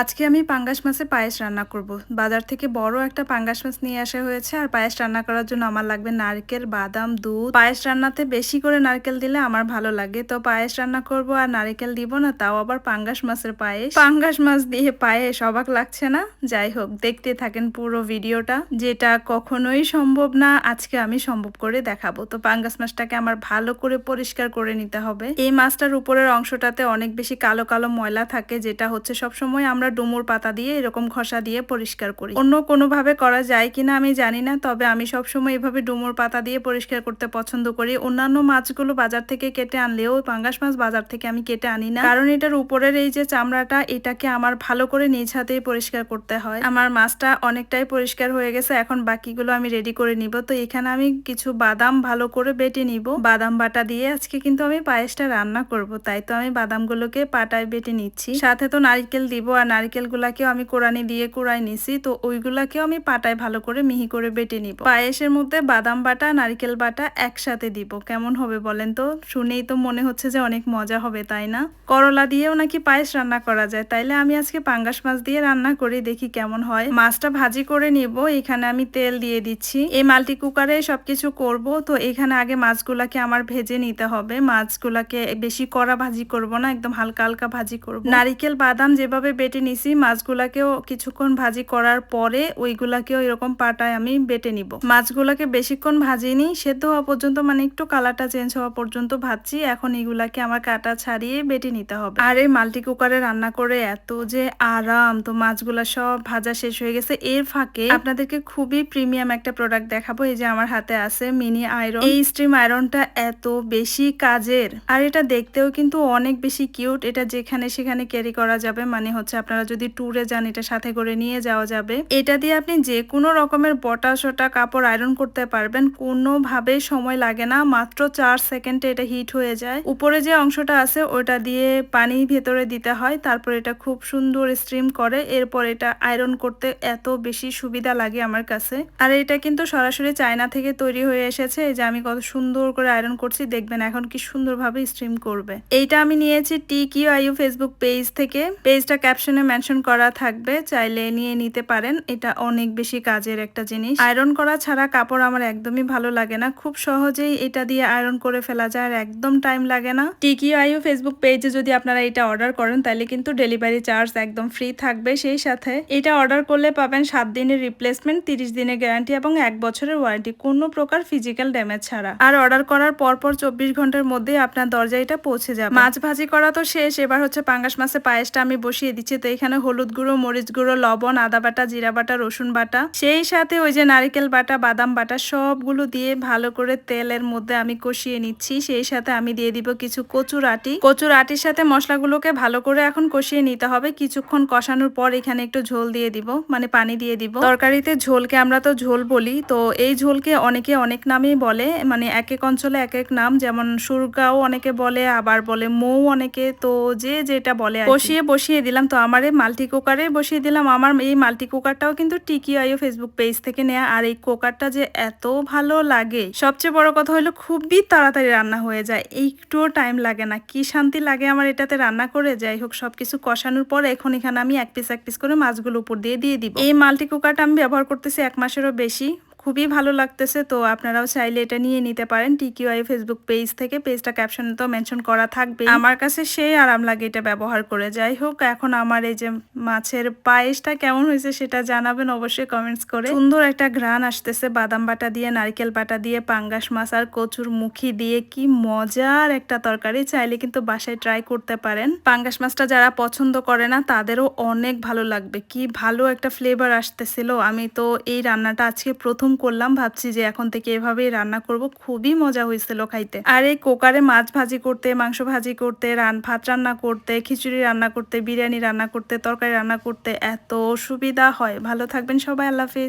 আজকে আমি পাঙ্গাস মাছের পায়েস রান্না করব। বাজার থেকে বড় একটা পাঙ্গাস মাছ নিয়ে আসা হয়েছে আর পায়েস রান্না করার জন্য আমার লাগবে নারকেল, বাদাম, দুধ। পায়েস রান্নাতে বেশি করে নারকেল দিলে আমার ভালো লাগে। তো পায়েস রান্না করব আর নারকেল দিব না, তাও আবার পাঙ্গাস মাছের পায়েস। পাঙ্গাস মাছ দিয়ে পায়েস অবাক লাগছে না? যাই হোক, দেখতে থাকেন পুরো ভিডিওটা, যেটা কখনোই সম্ভব না। আজকে আমি সম্ভব করে দেখাবো। তো পাঙ্গাস মাছটাকে আমার ভালো করে পরিষ্কার করে নিতে হবে। এই মাছটার উপরের অংশটাতে অনেক বেশি কালো কালো ময়লা থাকে, যেটা হচ্ছে সবসময় আমরা ডুমুর পাতা দিয়ে এরকম ঘষা দিয়ে পরিষ্কার করি। অন্য কোনোভাবে করা যায় কিনা আমি জানি না, তবে আমি সবসময় এভাবে ডুমুর পাতা দিয়ে পরিষ্কার করতে পছন্দ করি। অন্যান্য মাছগুলো বাজার থেকে কেটে আনলেও, পাঙ্গাস মাছ বাজার থেকে আমি কেটে আনি না। কারণ এটার উপরের এই যে চামড়াটা, এটাকে আমার ভালো করে নিজ হাতেই পরিষ্কার করতে হয়। আমার মাছটা অনেকটাই পরিষ্কার হয়ে গেছে, এখন বাকিগুলো আমি রেডি করে নিব। তো এখানে আমি কিছু বাদাম ভালো করে বেটে নিব। বাদাম বাটা দিয়ে আজকে কিন্তু আমি পায়েসটা রান্না করব, তাই তো আমি বাদামগুলোকে পাটায় বেটে নিচ্ছি। সাথে তো নারকেল দিব, আর নারকেলগুলাকেও আমি কোরআনি দিয়ে কোড়াই নিছি, তো ওইগুলাকেও আমি পাটায় ভালো করে মিহি করে বেটে নিব। পায়েসের মধ্যে বাদাম বাটা, নারকেল বাটা একসাথে দিব। কেমন হবে বলেন তো? শুনেই তো মনে হচ্ছে যে অনেক মজা হবে, তাই না? করলা দিয়েও নাকি পায়েস রান্না করা যায়। তাইলে আমি আজকে পাঙ্গাস মাছ দিয়ে রান্না করে, দেখি কেমন হয়। মাছটা ভাজি করে নিব, এখানে আমি তেল দিয়ে দিচ্ছি। এই মাল্টি কুকারে সবকিছু করব, তো এখানে আগে মাছগুলাকে আমার ভেজে নিতে হবে। মাছগুলাকে বেশি কড়া ভাজি করব না, একদম হালকা হালকা ভাজি করব। নারিকেল, বাদাম যেভাবে বেটে নিছি, মাছগুলাকেও কিছুক্ষণ ভাজি করার পরে ওইগুলাকেও এরকম পাটায় আমি বেটে নিব। মাছগুলাকে বেশিক্ষণ ভাজিনি, সেদ্ধ হওয়া পর্যন্ত মানে একটু কালারটা চেঞ্জ হওয়া পর্যন্ত ভাজছি, এখন এগুলাকে আমার কাটা ছাড়িয়ে বেটে নিতে হবে। আর এই মাল্টি কুকারে রান্না করে এত যে আরাম, তো মাছগুলা সব ভাজা শেষ হয়ে গেছে। এর ফাঁকে আপনাদেরকে খুবই প্রিমিয়াম একটা প্রোডাক্ট দেখাবো, এই যে আমার হাতে আছে মিনি আয়রন। এই স্ট্রিম আয়রনটা এত বেশি কাজের, আর এটা দেখতেও কিন্তু অনেক বেশি কিউট। এটা যেখানে সেখানে ক্যারি করা যাবে মানে হচ্ছে আপনারা যদি ট্যুরে যান, এটা সাথে করে নিয়ে যাওয়া যাবে। এটা দিয়ে আপনি যে কোনো রকমের বটা সটা কাপড় আয়রন করতে পারবেন। কোনোভাবে সময় লাগে না, মাত্র চার সেকেন্ডে এটা হিট হয়ে যায়। উপরে যে অংশটা আছে, ওটা দিয়ে পানি ভেতরে দিতে হয়। তারপর এটা খুব সুন্দর স্ট্রিম করে। এরপর এটা আয়রন করতে এত বেশি সুবিধা লাগে আমার কাছে। আর এটা কিন্তু সরাসরি চায়না থেকে তৈরি হয়ে এসেছে। এই যে আমি কত সুন্দর করে আয়রন করছি, দেখবেন এখন কি সুন্দরভাবে স্ট্রিম করবে। এইটা আমি নিয়েছি টি কিউ আইউ ফেসবুক পেজ থেকে। পেজটা ক্যাপশনে মেনশন করা থাকবে, চাইলে নিয়ে নিতে পারেন। এটা অনেক বেশি কাজের একটা জিনিস। আয়রন করা ছাড়া কাপড় আমার একদমই ভালো লাগে না। খুব সহজেই এটা দিয়ে আয়রন করে ফেলা যায় আর একদম টাইম লাগে না। টিকি আইউ ফেসবুক পেজে যদি আপনারা এটা অর্ডার করেন, তাহলে কিন্তু ডেলিভারি চার্জ একদম ফ্রি থাকবে। সেই সাথে এটা অর্ডার করলে পাবেন সাত দিনের রিপ্লেসমেন্ট তিরিশ দিনের গ্যারান্টি এবং এক বছরের ওয়ারেন্টি কোনো প্রকার ফিজিক্যাল ড্যামেজ ছাড়া। আর অর্ডার করার পরপর চব্বিশ ঘণ্টার মধ্যে আপনার দরজায় এটা পৌঁছে যাবে। মাছ ভাজি করা তো শেষ। এবার হচ্ছে পাঙ্গাস মাছের পায়েসটা আমি বসিয়ে দিচ্ছি। তো এখানে হলুদ গুঁড়ো, মরিচ গুঁড়ো, লবণ, আদা বাটা, জিরা বাটা, রসুন বাটা। সেই সাথে ওই যে নারিকেল বাটা, বাদাম বাটা সবগুলো দিয়ে ভালো করে তেলের মধ্যে আমি কষিয়ে নিচ্ছি। সেই সাথে আমি দিয়ে দিব কিছু কচুর আটি। কচুর আটির সাথে মশলাগুলোকে ভালো করে এখন কষিয়ে নিতে হবে। কিছুক্ষণ কষানোর পর এখানে একটু ঝোল দিয়ে দিব মানে পানি দিয়ে দিব। তরকারিতে ঝোলকে আমরা তো ঝোল বলি, তো এই ঝোলকে অনেকে অনেক নামেই বলে মানে এক এক অঞ্চলে এক এক নাম। যেমন সুরগাও অনেকে বলে, আবার বলে মৌ অনেকে, তো যে যেটা বলে কষিয়ে বসিয়ে দিলাম, তো আমার এই মাল্টি কুকারে বসিয়ে দিলাম। আমার এই মাল্টি কুকারটাও কিন্তু টিকি আইও ফেসবুক পেজ থেকে নেয়া। আর এই কুকারটা যে এত ভালো লাগে, সবচেয়ে বড় কথা হলো খুবই তাড়াতাড়ি রান্না হয়ে যায়। একটুও টাইম লাগে না। কি শান্তি লাগে আমার এটাতে রান্না করে? যাই হোক, সবকিছু কষানোর পর এখন এখানে আমি এক পিস এক পিস করে মাছগুলো উপর দিয়ে দিয়ে দিব। এই মাল্টি কুকারটা আমি ব্যবহার করতেছি এক মাসেরও বেশি। খুবই ভালো লাগতেছে, তো আপনারাও চাইলে এটা নিয়ে নিতে পারেন। টিকিউআই ফেসবুক পেজ থেকে পেজটা ক্যাপশনে তো মেনশন করা থাকবে আমার কাছে সেই আরাম লাগে এটা ব্যবহার করে। যাই হোক, এখন আমার এই যে মাছের পায়েসটা কেমন হয়েছে সেটা জানাবেন অবশ্যই কমেন্টস করে। সুন্দর একটা ঘ্রাণ আসতেছে, বাদাম বাটা দিয়ে, নারকেল বাটা দিয়ে, পাঙ্গাস মাছ আর কচুর মুখি দিয়ে। কি মজার একটা তরকারি, চাইলে কিন্তু বাসায় ট্রাই করতে পারেন। পাঙ্গাস মাছটা যারা পছন্দ করে না, তাদেরও অনেক ভালো লাগবে। কি ভালো একটা ফ্লেভার আসতেছিল। আমি তো এই রান্নাটা আজকে প্রথম করলাম, ভাবছি যে এখন থেকে এভাবেই রান্না করব। খুবই মজা হয়েছিল খাইতে। আর এই কুকারে মাছ ভাজি করতে, মাংস ভাজি করতে, রান ভাত রান্না করতে, খিচুড়ি রান্না করতে, বিরিয়ানি রান্না করতে, তরকারি রান্না করতে এত সুবিধা হয়। ভালো থাকবেন সবাই, আল্লাহ হাফিজ।